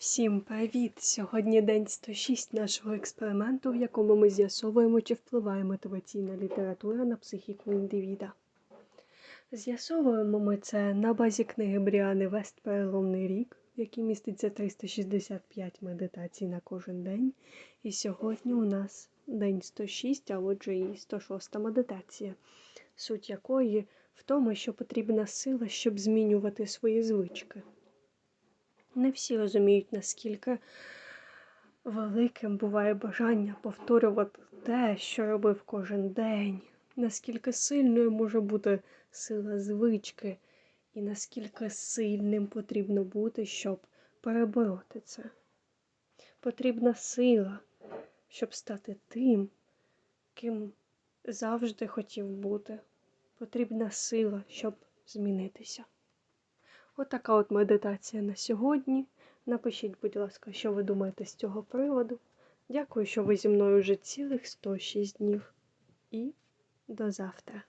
Всім привіт! Сьогодні день 106 нашого експерименту, в якому ми з'ясовуємо, чи впливає мотиваційна література на психіку індивіда. З'ясовуємо ми це на базі книги Бріани Вест Переломний рік, в якій міститься 365 медитацій на кожен день. І сьогодні у нас день 106, а отже і 106 медитація, суть якої в тому, що потрібна сила, щоб змінювати свої звички. Не всі розуміють, наскільки великим буває бажання повторювати те, що робив кожен день, наскільки сильною може бути сила звички, і наскільки сильним потрібно бути, щоб перебороти це. Потрібна сила, щоб стати тим, ким завжди хотів бути. Потрібна сила, щоб змінитися. Отака от медитація на сьогодні. Напишіть, будь ласка, що ви думаєте з цього приводу. Дякую, що ви зі мною вже цілих 106 днів. І до завтра.